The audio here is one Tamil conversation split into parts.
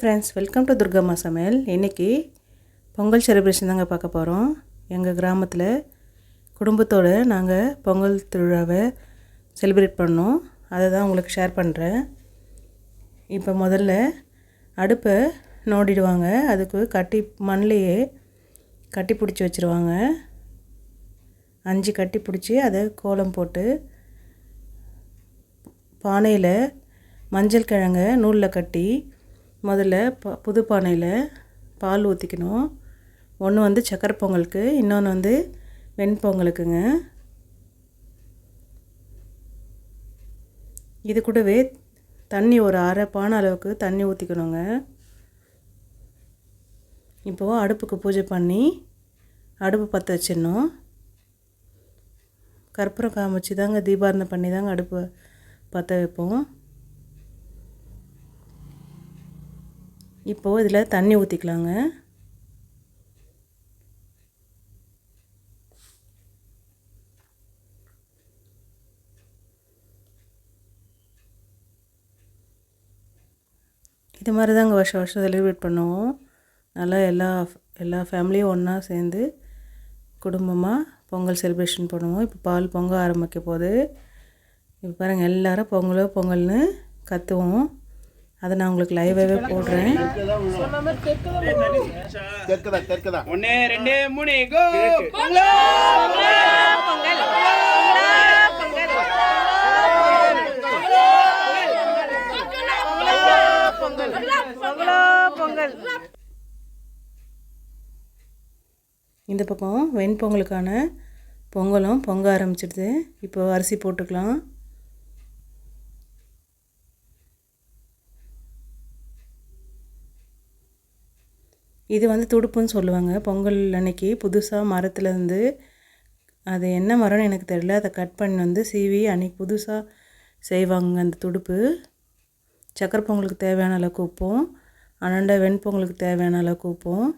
ஃப்ரெண்ட்ஸ் வெல்கம் டு துர்கம்மா சமையல் இன்றைக்கி பொங்கல் செலிப்ரேஷன் தாங்க பார்க்க போகிறோம் எங்கள் கிராமத்தில் குடும்பத்தோடு நாங்கள் பொங்கல் திருவிழாவை செலிப்ரேட் பண்ணோம். அதை தான் உங்களுக்கு ஷேர் பண்ணுறேன் இப்போ முதல்ல அடுப்பை நோண்டிடுவாங்க. அதுக்கு கட்டி மண்ணிலையே கட்டி பிடிச்சி வச்சுருவாங்க. அஞ்சு கட்டி பிடிச்சி அதை கோலம் போட்டு பானையில் மஞ்சள் கிழங்க நூலில் கட்டி முதல்ல ப புது பானையில் பால் ஊற்றிக்கணும் ஒன்று வந்து சக்கரை பொங்கலுக்கு இன்னொன்று வந்து வெண்பொங்கலுக்குங்க. இது கூடவே தண்ணி ஒரு அரை பானை அளவுக்கு தண்ணி ஊற்றிக்கணுங்க இப்போது அடுப்புக்கு பூஜை பண்ணி அடுப்பு பற்ற வச்சிடணும். கற்பூரம் காமிச்சு தாங்க தீபாரணை பண்ணி தாங்க அடுப்பு பற்ற வைப்போம். இப்போது இதில் தண்ணி ஊற்றிக்கலாங்க இது மாதிரி தாங்க வருஷம் வருஷம் செலிப்ரேட் பண்ணுவோம். நல்லா எல்லா எல்லா ஃபேமிலியும் ஒன்றா சேர்ந்து குடும்பமாக பொங்கல் செலிப்ரேஷன் பண்ணுவோம். இப்போ பால் பொங்க ஆரம்பிக்க போகுது. இப்போ பாருங்கள் எல்லோரும் பொங்கலோ பொங்கல்னு கற்றுவோம் அதை நான் உங்களுக்கு லைவாகவே போடுறேன். தெற்குதா தெற்குதா ஒன்னு ரெண்டு மூணு கோ இந்த பக்கம் வெண்பொங்கலுக்கான பொங்கலும் பொங்க ஆரம்பிச்சிடுது. இப்போ அரிசி போட்டுக்கலாம். இது வந்து துடுப்புன்னு சொல்லுவாங்க. பொங்கல் அன்னைக்கு புதுசாக மரத்தில் இருந்து அது என்ன மரம்னு எனக்கு தெரியல. அதை கட் பண்ணி வந்து சீவி அன்றைக்கி புதுசாக செய்வாங்க அந்த துடுப்பு. சக்கரை பொங்கலுக்கு தேவையான அளவுக்கு உப்பும் அனண்டை வெண்பொங்கலுக்கு தேவையான அளவுக்கு உப்பும்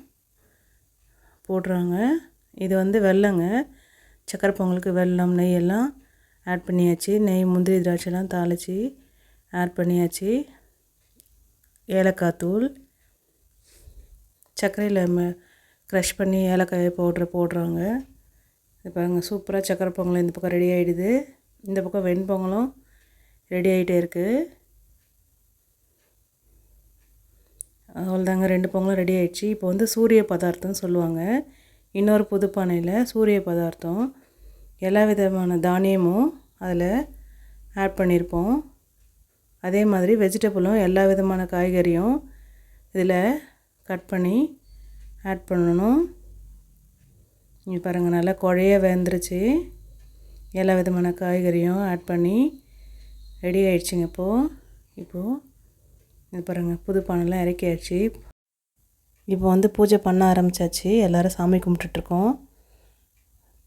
போடுறாங்க. இது வந்து வெள்ளங்க சக்கரை பொங்கலுக்கு வெல்லம் நெய் எல்லாம் ஆட் பண்ணியாச்சு. நெய் முந்திரி திராட்சைலாம் தாளித்து ஆட் பண்ணியாச்சு. ஏலக்காய் தூள். சர்க்கரையில் க்ரஷ் பண்ணி ஏலக்காய் பவுட்ரு போடுறாங்க. இது பாருங்கள் சூப்பராக சக்கரை பொங்கல் இந்த பக்கம் ரெடி ஆகிடுது இந்த பக்கம் வெண்பொங்கலும் ரெடி ஆகிட்டே இருக்குது அவ்வளோதாங்க ரெண்டு பொங்கலும் ரெடி ஆகிடுச்சு இப்போ வந்து சூரிய பதார்த்தம்னு சொல்லுவாங்க. இன்னொரு புதுப்பானையில் சூரிய பதார்த்தம். எல்லா விதமான தானியமும் அதில் ஆட் பண்ணியிருப்போம் அதே மாதிரி வெஜிடபிளும் எல்லா விதமான காய்கறியும் இதில் கட் பண்ணி ஆட் பண்ணணும். இங்கே பாருங்கள் நல்லா குழைய வெந்துருச்சு. எல்லா விதமான காய்கறியும் ஆட் பண்ணி ரெடி ஆயிடுச்சுங்க இப்போது இப்போது இது பாருங்கள் புது பானைலாம் இறக்கியாச்சு. இப்போ வந்து பூஜை பண்ண ஆரம்பித்தாச்சு எல்லோரும் சாமி கும்பிட்டுட்ருக்கோம்.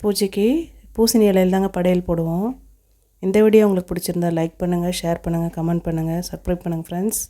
பூஜைக்கு பூசணி இலையில் தாங்க படையல் போடுவோம். இந்த வீடியோ உங்களுக்கு பிடிச்சிருந்தா லைக் பண்ணுங்கள் ஷேர் பண்ணுங்கள் கமெண்ட் பண்ணுங்கள் சப்ஸ்கிரைப் பண்ணுங்கள் ஃப்ரெண்ட்ஸ்